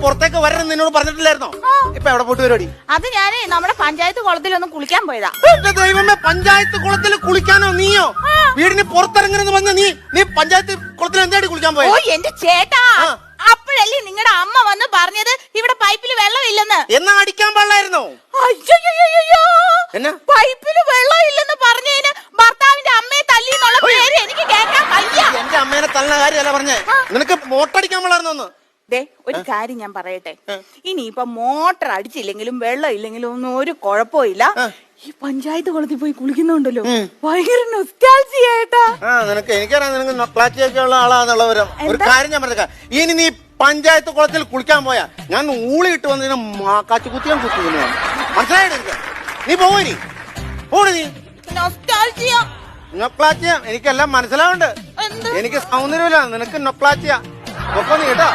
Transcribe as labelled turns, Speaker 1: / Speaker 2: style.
Speaker 1: പുറത്തേക്ക് വരണം നിന്നോട് പറഞ്ഞിട്ടില്ലായിരുന്നോ? ഇപ്പൊ എവിടെ പോയിട്ട് പരിപാടി?
Speaker 2: അത് ഞാനേ നമ്മുടെ പഞ്ചായത്ത് കുളത്തിൽ ഒന്ന് കുളിക്കാൻ പോയതാ.
Speaker 1: എന്റെ ദൈവമേ പഞ്ചായത്ത് കുളത്തിൽ കുളിക്കാനോ നീയോ? വീടിന് പുറത്തിറങ്ങരുന്ന് പറഞ്ഞ നീ നീ പഞ്ചായത്ത് കുളത്തിൽ എന്താടി കുളിക്കാൻ
Speaker 2: ഓ എന്റെ ചേട്ടാ. അപ്പോഴല്ലേ നിങ്ങളുടെ അമ്മ വന്ന് പറഞ്ഞത് ഇവിടെ പൈപ്പിൽ വെള്ളമില്ലെന്ന്
Speaker 1: എന്നാ അടിക്കാൻ പാടില്ലായിരുന്നോ? എന്നാ?
Speaker 2: പൈപ്പിൽ വെള്ളമില്ലെന്ന് പറഞ്ഞതിന് ഭർത്താവിന്റെ അമ്മയെ തല്ലി എന്നുള്ള പേര് എനിക്ക് കേൾക്കാൻ വയ്യ.
Speaker 1: എന്റെ അമ്മേനെ തള്ളുന്ന കാര്യമല്ല പറഞ്ഞേ. നിനക്ക് മോട്ടടിക്കാൻ പാടില്ലായിരുന്നോ
Speaker 2: ദേ ഒരു കാര്യം ഞാൻ പറയട്ടെ. ഇനി ഇനിയിപ്പൊ മോട്ടർ അടിച്ചില്ലെങ്കിലും വെള്ളം ഇല്ലെങ്കിലും ഒന്നും ഒരു കുഴപ്പമില്ല. ഈ പഞ്ചായത്ത് കുളത്തിൽ പോയി കുളിക്കുന്നുണ്ടല്ലോ. ഭയങ്കര
Speaker 1: നിനക്ക് എനിക്കറിയാം നിനക്ക് നൊക്ലാച്ചിയൊക്കെ ഉള്ള ആളാന്നുള്ള ഒരു കാര്യം ഞാൻ പറഞ്ഞേക്കാം. ഇനി നീ പഞ്ചായത്ത് കുളത്തിൽ കുളിക്കാൻ പോയാ ഞാൻ ഊളി ഇട്ട് വന്നതിന് കാച്ചു കുത്തിയാൻ കുത്തി തന്നെയാണ് മനസ്സിലായിട്ട് നീ പോയി നീ നൊക്ലാച്ചിയ എനിക്കെല്ലാം
Speaker 2: മനസ്സിലാവുണ്ട്
Speaker 1: എനിക്ക് സൗന്ദര്യമില്ല. നിനക്ക് നൊക്ലാച്ചിയ ഒപ്പം നീ കേട്ടോ.